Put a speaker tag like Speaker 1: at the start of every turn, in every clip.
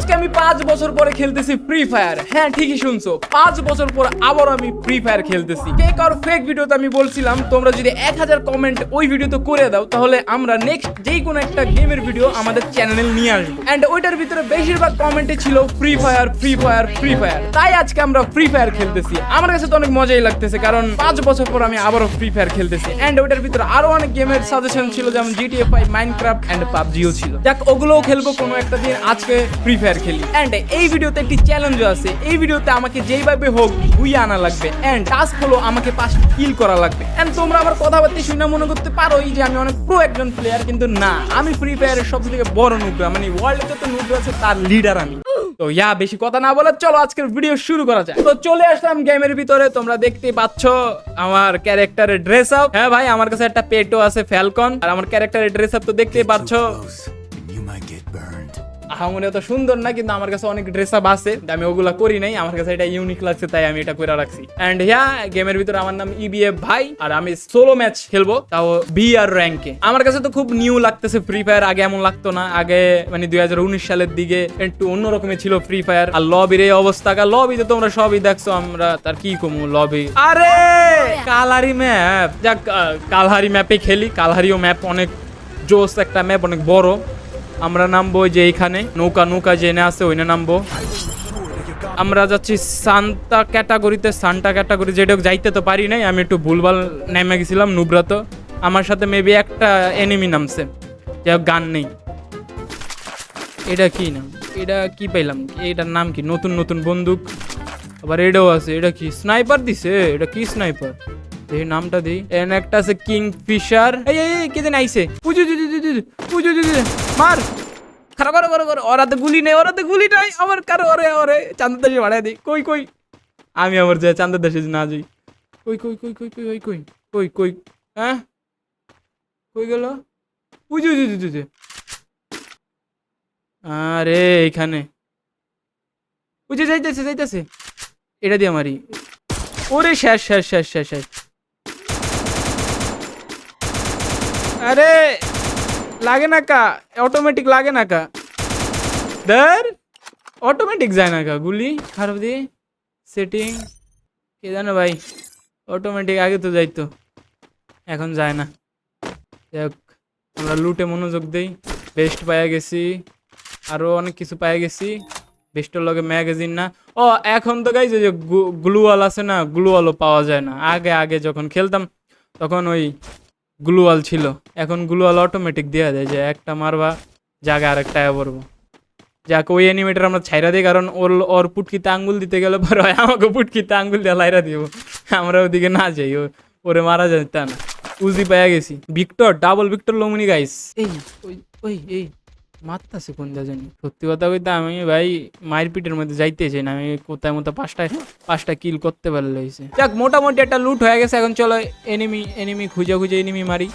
Speaker 1: আজকে আমি পাঁচ বছর পরে খেলতেছি ফ্রি ফায়ার হ্যাঁ ঠিকই শুনছো। পাঁচ বছর পর আবার আমি ফ্রি ফায়ার খেলতেছি। কে কারও ফেক ভিডিওতে আমি বলছিলাম, তোমরা যদি এক হাজার কমেন্ট ওই ভিডিওতে করে দাও, তাহলে আমরা নেক্সট যেই কোনো একটা গেমের ভিডিও আমাদের চ্যানেলে নিয়ে আসব। অ্যান্ড ওইটার ভিতরে বেশিরভাগ কমেন্টে ছিল Free Fire Free Fire Free Fire তাই আজকে আমরা ফ্রি ফায়ার খেলতেছি। আমার কাছে তো অনেক মজাই লাগতেছে, কারণ পাঁচ বছর পর আমি আবারও ফ্রি ফায়ার খেলতেছি। অ্যান্ড ওইটার ভিতরে আরও অনেক গেমের সাজেশন ছিল, যেমন জিটিএ ফাইভ মাইনক্রাফট অ্যান্ড পাবজিও ছিল। যাক, ওগুলোও খেলব কোনো একটা দিন। আজকে ফ্রি ফায়ার খেলি। অ্যান্ড এই ভিডিওতে একটি চ্যালেঞ্জও আছে। এই ভিডিওতে আমাকে যেইভাবে হোক বুইয়ে আনা লাগবে। অ্যান্ড টাস্ক হলো আমাকে পাঁচ কিল করা লাগবে। অ্যান্ড তোমরা আমার কথাবার্তা শুনে মনে করতে পারোই যে আমি অনেক প্রো একজন প্লেয়ার কিন্তু না। আমি ফ্রি ফায়ারের সবথেকে থেকে বড় নুবরা মানে ওয়ার্ল্ডে যত নুবরা আছে, তার লিডার আমি। তো ইয়া, বেশি কথা না বলে চলো আজকের ভিডিও শুরু করা যায় তো চলে আসলাম গেমের ভিতরে। তোমরা দেখতে পাচ্ছ আমার ক্যারেক্টারের ড্রেস আপ হ্যাঁ ভাই, আমার কাছে একটা পেটো আছে ফ্যালকন আর আমার ক্যারেক্টারের ড্রেস আপ তো দেখতেই পাচ্ছ। আহামরি অত সুন্দর না, কিন্তু আমার কাছে অনেক ড্রেস আপ আছে আমি ওগুলা করি নাই, আমার কাছে এটা ইউনিক লাগছে, তাই আমি এটা করে রাখছি। এন্ড হ্যাঁ গেমের ভিতরে আমার নাম ইবিএফ ভাই, আর আমি সোলো ম্যাচ খেলব, তাও বি আর র্যাঙ্কে আমার কাছে তো খুব নিউ লাগতেছে ফ্রি ফায়ার আগে এমন লাগতো না, আগে মানে দুই হাজার উনিশ সালের দিকে একটু অন্যরকমের ছিল ফ্রি ফায়ার আর লবির এই অবস্থা লবি লবিতে তোমরা সবই দেখছ, আমরা, তার কি কমু লবি আরে কালারি ম্যাপ যাক কালহারি ম্যাপে খেলি কালহারিও ম্যাপ অনেক জোস একটা ম্যাপ অনেক বড়। আমরা নামবো যে এইখানে নৌকা নৌকা জেনে আছে, ওইনে নামবো। আমরা যাচ্ছি সান্তা ক্যাটাগরিতে সান্টা ক্যাটাগরি যেটা যাইতে তো পারি নাই, আমি একটু ভুলভাল নেমে গেছিলাম, নুব্রাত। আমার সাথে মেবি একটা এনিমি নামছে হোক, গান নেই। এটা কি নাম? এটা কি পাইলাম? এটার নাম কি? নতুন নতুন বন্দুক। আবার এটাও আছে, এটা কি? স্নাইপার দিছে? এটা কি স্নাইপার? এই নামটা দিই এন একটা আছে কিং ফিশার এই এই কে যেন আইছে পুজো জুজু জুজু পুজো জুজু মার খারাপ করো করো করো ওরাতে গুলি নেই ওরাতে গুলি নাই আমার কারও ওরে ওরে চান্দের দেশে বাড়াই দিই কই কই আমি আমার যাই চান্দের দেশে না যাই কই কই কই কই কই কই কই কই হ্যাঁ কই গেল পুজো জুজু জুজু আরে এইখানে বুঝে যাইতেছে যাইতেছে এটা দিয়ে মারি ওরে শেষ শেষ শেষ শেষ শেষ আরে, লাগে না কা অটোমেটিক লাগে না কা। ধর অটোমেটিক যায় না কা গুলি, খারাপ দিয়ে। সেটিং কে জানো ভাই অটোমেটিক আগে তো যাইতো, এখন যায় না। হোক আমরা লুটে মনোযোগ দেই। বেস্ট পাইয়া গেছি, আরও অনেক কিছু পাইয়া গেছি। বেস্টের লগে ম্যাগাজিন না। ও, এখন তো গাইছে যে গ্লুয়াল আছে না গ্লুয়ালও পাওয়া যায় না। আগে আগে যখন খেলতাম, তখন ওই গ্লুয়াল ছিল। এখন গ্লুয়াল অটোমেটিক দেওয়া যায় যে একটা মারবা জায়গা আর একটা পড়ব। যাক, ওই অ্যানিমেটার আমরা ছাইরা দিই, কারণ ওর ওর পুটকিতে আঙ্গুল দিতে গেলে পরে আমাকে পুটকিতে আঙ্গুল দিয়ে লাইরা দিব আমরা ওদিকে না যাই ওরে মারা যায়, তা না। উজি পাইয়া গেছি। ভিক্টর ডাবল ভিক্টর লোমনি গাইস এই, ওই ওই, এই। মারতাছে কোন জানি। সত্যি কথা কইতে আমি ভাই মায়ের পিটের মধ্যে যাইতে চাই না আমি কোথায় মতো পাঁচটা পাঁচটা কিল করতে পারলে হয়েছে যাক মোটামুটি একটা লুট হয়ে গেছে এখন চলো এনিমি এনিমি খুঁজে খুঁজে এনিমি মারি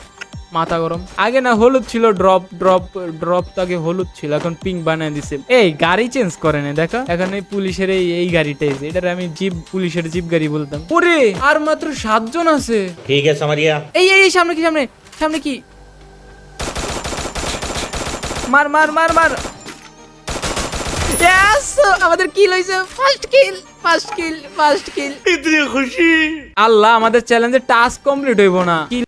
Speaker 1: মাথা গরম। আগে না হলুদ ছিল ড্রপ ড্রপ ড্রপ তো আগে হলুদ ছিল এখন পিঙ্ক বানিয়ে দিছে। এই গাড়ি চেঞ্জ করে না দেখো। এখন এই পুলিশের এই এই গাড়িটা এসে এটার আমি জিপ পুলিশের জিপ গাড়ি বলতাম। ওরে আর মাত্র সাতজন আছে।
Speaker 2: ঠিক আছে আমার
Speaker 1: এই এই সামনে কি সামনে সামনে কি? মার মার মার মার। আমাদের কিল হইছে first kill first kill first kill
Speaker 2: ইতনি খুশি।
Speaker 1: আল্লাহ আমাদের চ্যালেঞ্জের টাস্ক কমপ্লিট হইব না। কিল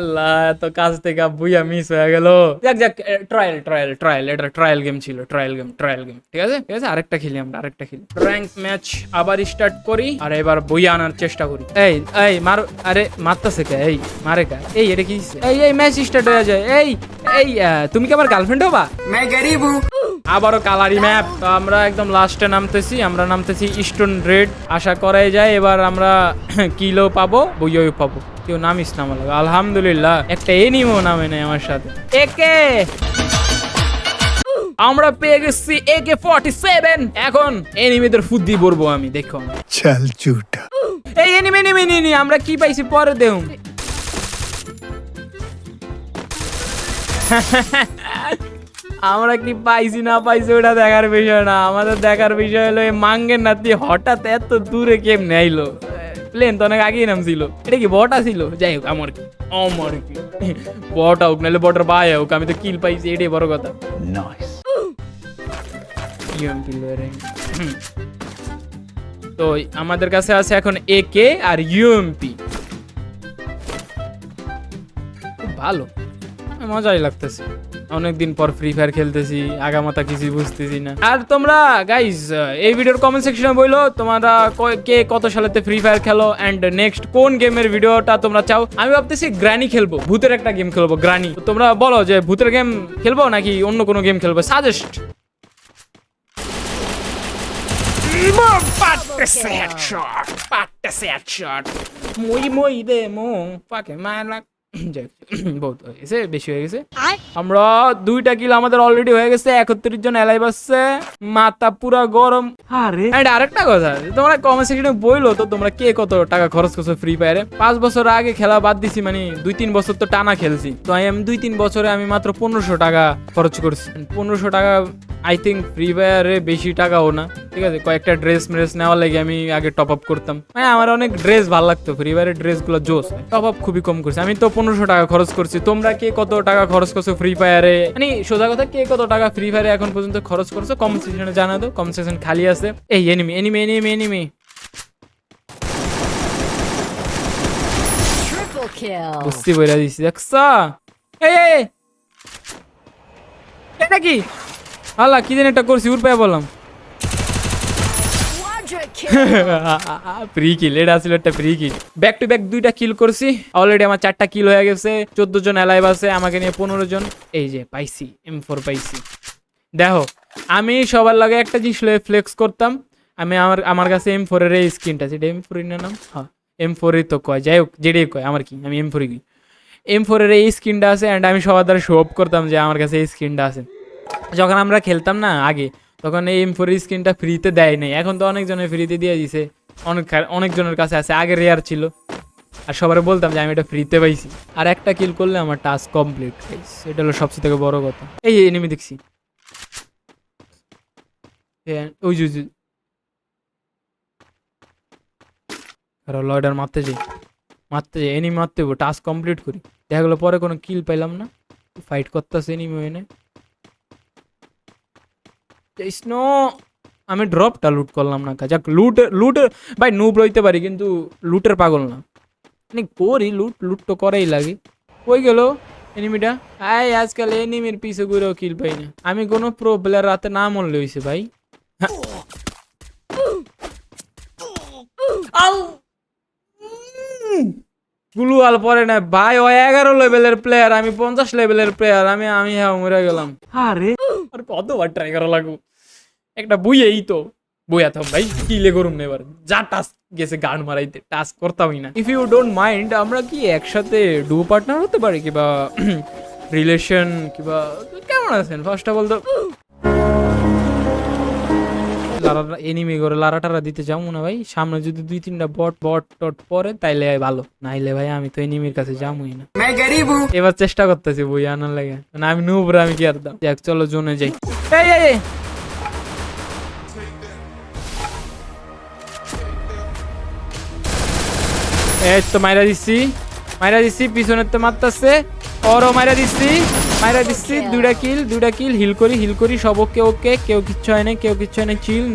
Speaker 1: আল্লাহ, এত কাজ থেকে বুইয়া মিস হয়ে গেল। যাক যাক ট্রায়াল ট্রায়াল ট্রায়াল এটা ট্রায়াল গেম ছিল ট্রায়াল গেম ট্রায়াল গেম ঠিক আছে? ঠিক আছে? আরেকটা খেলি আমরা, আরেকটা খেলি। র্যাঙ্ক ম্যাচ আবার স্টার্ট করি, আর এবার বইয়া আনার চেষ্টা করি। এই এই, মার, আরে, মারতাছে কে? এই, মারে কে? এই, এটা কি এই এই ম্যাচ স্টার্ট হয়ে যায়। এই এই তুমি কি আমার গার্লফ্রেন্ড হবা? আবারও কালারি ম্যাপ। তো আমরা একদম লাস্টে নামতেছি আমরা নামতেছি স্টোন রেড আশা করাই যায় এবার আমরা কিলো পাবো? বইও পাবো। কেউ নামিস না আলাদা আলহামদুলিল্লাহ একটা এনিমো নামে নেই আমার সাথে। একে! আমরা পেয়ে গেছি একে ফর্টি সেভেন এখন এনিমিদের ফুদ্দি বলব আমি দেখো
Speaker 3: চাল চুটা
Speaker 1: এই এনিমি এনিমি নিনি আমরা কি পাইছি? পরে দেহ। আমরা কি পাইছি না পাইছি ওটা দেখার বিষয় না। আমাদের দেখার বিষয় হলো এই মাঙ্গের নাতি হঠাৎ এত দূরে কেমনে নেইলো প্লেন তো অনেক আগেই নামছিল। এটা কি বটা ছিল যাই হোক আমার কি? আমার কি? বটা হোক নাহলে বটার বাই হোক আমি তো কিল পাইছি এটাই বড় কথা. তো আমাদের কাছে আছে এখন এ কে আর ইউএমপি ভালো। মজাই লাগতেছে। অনেকদিন পর ফ্রি ফায়ার খেলতেছি আগামাতা কিছু বুঝতেছি না আর তোমরা গাইজ এই ভিডিওর কমেন্ট সেকশনে বলল তোমরা কে কত সালেতে ফ্রি ফায়ার খেলো অ্যান্ড নেক্সট কোন গেমের ভিডিওটা তোমরা চাও আমি ভাবতেছি গ্রানি খেলব ভূতের একটা গেম খেলব গ্রানি তোমরা বলো যে ভূতের গেম খেলব নাকি অন্য কোনো গেম খেলব suggest Patte headshot. Patte headshot. Muy, muy de mo. পাকে মারলাক যাই বহুত হয়ে গেছে বেশি হয়ে গেছে। আমরা দুইটা কিল আমাদের অলরেডি হয়ে গেছে একত্রিশ জন এলাই বাসছে মাথা পুরা গরম। আরে। আরেকটা কথা তোমরা কমেন্ট সেকশনে বইলো তো তোমরা কে কত টাকা খরচ করছ ফ্রি ফায়ারে পাঁচ বছর আগে খেলা বাদ দিছি মানে দুই তিন বছর তো টানা খেলছি। তো আমি দুই তিন বছরে আমি মাত্র পনেরোশো টাকা খরচ করছি। পনেরোশো টাকা আই থিঙ্ক ফ্রি ফায়ারে বেশি টাকাও না। ঠিক আছে কয়েকটা ড্রেস মেস নেওয়ার লাগে আমি আগে টপ আপ করতাম। মানে আমার অনেক ড্রেস ভালো লাগতো ফ্রি ফায়ারের ড্রেসগুলো জোস। টপ আপ খুবই কম করছি। আমি তো পনেরোশো টাকা খরচ করছি। তোমরা কে কত টাকা খরচ করছ ফ্রি ফায়ারে মানে সোজা কথা কে কত টাকা ফ্রি ফায়ারে এখন পর্যন্ত খরচ করছ? কমেন্ট সেকশনে জানা দাও কমেন্ট সেকশন খালি আছে। এই এনিমি এনিমি এনিমি এনিমি বুঝতে বইরা দিছি দেখছ? এই এই। এটা কি? আল্লাহ কি দিন একটা করছি উর পায়ে বললাম. ফ্রি কিল এটা ছিল একটা free kill back to back দুইটা কিল করছি। অলরেডি আমার চারটা কিল হয়ে গেছে। চোদ্দ জন অ্যালাইভ আছে, আমাকে নিয়ে পনেরো জন। এই যে, পাইছি এম ফোর পাইছি। দেখো, আমি সবার লাগে একটা জিনিস ফ্লেক্স করতাম। আমি আমার আমার কাছে এম ফোরের এই স্ক্রিনটা যেটা এম ফোর নাম? হ্যাঁ এম ফোরই তো কয়। যাই হোক, যেটাই কয়, আমার কি? আমি এম ফোরই কি এম ফোরের এই স্ক্রিনটা আছে অ্যান্ড আমি সবার দ্বারা শো অফ করতাম যে আমার কাছে এই স্ক্রিনটা আছে। যখন আমরা খেলতাম না, আগে তখন এই এম ফোর স্ক্রিনটা ফ্রিতে দেয় নাই। এখন তো অনেকজনের ফ্রিতে দিয়ে দিছে। অনেক অনেকজনের কাছে আছে আগে রেয়ার ছিল। আর সবার বলতাম যে আমি এটা ফ্রিতে পাইছি। আর একটা কিল করলে আমার টাস্ক কমপ্লিট এটা হলো সবচেয়ে থেকে বড় কথা। এই এনিমি দেখছি। ওই যে লয়ডার মারতে যাই। মারতে যাই এনিমি মারতে টাস্ক কমপ্লিট করি। দেখা গেলো পরে কোনো কিল পাইলাম না। ফাইট করতেছে এনিমি এনে কৃষ্ণ, আমি ড্রপটা লুট করলাম না যাক লুট লুট ভাই নুব রইতে পারি, কিন্তু লুটের পাগল না। মানে করি লুট লুট তো করেই লাগে। কই গেল এনিমিটা আই, আজকাল এনিমির পিছে ঘুরেও কিল পাই না। আমি কোনো প্রো প্লেয়ার রাতে না মরলে হইছে, ভাই! গুলুয়াল পরে না, ভাই, ও এগারো লেভেলের প্লেয়ার আমি পঞ্চাশ লেভেলের প্লেয়ার আমি আমি হ্যাঁ মরে গেলাম। আরে! আর কতবার ট্রাই করা লাগবো একটা বইয়েই তো বইয়া থাম ভাই কিলে করুম না এবার যা টাস্ক গেছে গান মারাইতে টাস্ক করতামই না ইফ ইউ ডোন্ট মাইন্ড আমরা কি একসাথে ডু পার্টনার হতে পারি কিবা রিলেশন কিবা কেমন আছেন ফার্স্ট অফ অল তো লারা এনিমি করে লারা টারা দিতে যাব না ভাই। সামনে যদি দুই তিনটা বট বট টট পরে তাইলে ভালো। নাইলে ভাই আমি তো এনিমির কাছে যাবোই না। এবার চেষ্টা করতেছি বই আনার লাগে। মানে আমি নুবরা আমি কি আর দাম? যাক চলো জোনে যাই। এই এই তো মাইরা দিচ্ছি মাইরা দিচ্ছি পিছনের তো মারতাছে। ওরও মাইরা দিচ্ছি মাইরা দিচ্ছি দুইটা কিল দুইটা কিল হিল করি হিল করি সব ওকে ওকে কেউ কিচ্ছু হয় না কেউ কিচ্ছু হয় না চিল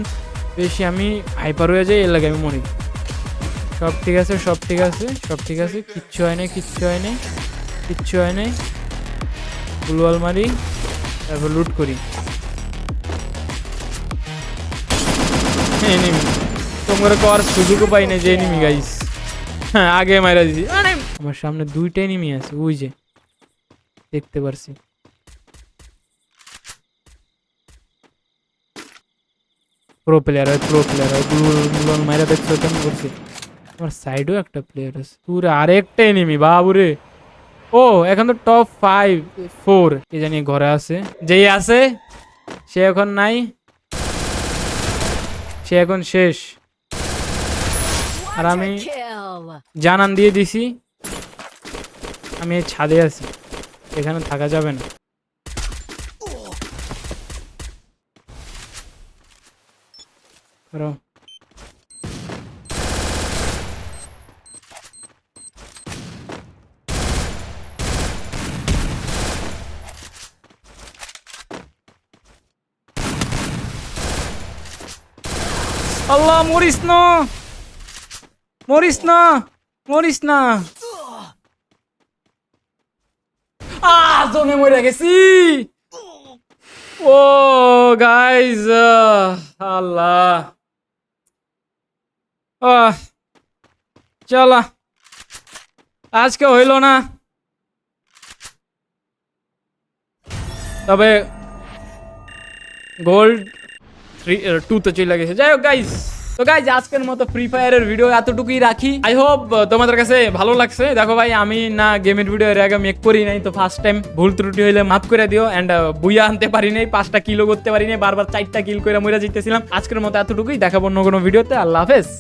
Speaker 1: বেশি আমি হাইপার হয়ে যাই এর লাগে আমি মরি। সব ঠিক আছে সব ঠিক আছে সব ঠিক আছে কিচ্ছু হয় না কিচ্ছু হয় না কিচ্ছু হয় না ফুলওয়াল মারি তারপর লুট করি। এনিমি তোমরা করার সুযোগও পাই না যে এনিমি গাইস হ্যাঁ আগে মারা দিছি। আরে আমার সামনে দুইটা এনিমি আছে ওই যে। দেখতে পারছি। প্রো প্লেয়ার হয় প্রো প্লেয়ার হয়। গুলো মারা দেখছ কেমন করছে আমার সাইডেও একটা প্লেয়ার আছে। পুরো আরেকটা এনিমি বাবুরে। ও এখন তো টপ ফাইভ ফোর কে জানি ঘরে আছে। যেই আছে সে এখন নাই। সে এখন শেষ। আর আমি. জানান দিয়ে দিছি। আমি ছাদে আছি। এখানে থাকা যাবে না। আল্লাহ মরিস না। মরিস না। মরিস না। আহ জমে মরে গেছি ও গাইজ আল্লাহ আহ চলা আজকে হইল না তবে গোল্ড থ্রি টুতে চলে গেছে যাই হোক গাইজ তো গাইজ আজকের মতো ফ্রি ফায়ারের ভিডিও এতটুকুই রাখি। আই হোপ তোমাদের কাছে ভালো লাগছে। দেখো ভাই, আমি না গেমের ভিডিও এর আগে মেক করি নাই, তো ফার্স্ট টাইম ভুল ত্রুটি হইলে মাফ করে দিও। এন্ড বুইয়া আনতে পারি নাই, পাঁচটা কিলো করতে পারি নাই, বারবার চারটা কিল করে মরে জিতেছিলাম। আজকের মতো এতটুকুই, দেখাবো অন্য কোনো ভিডিওতে আল্লাহ হাফেজ।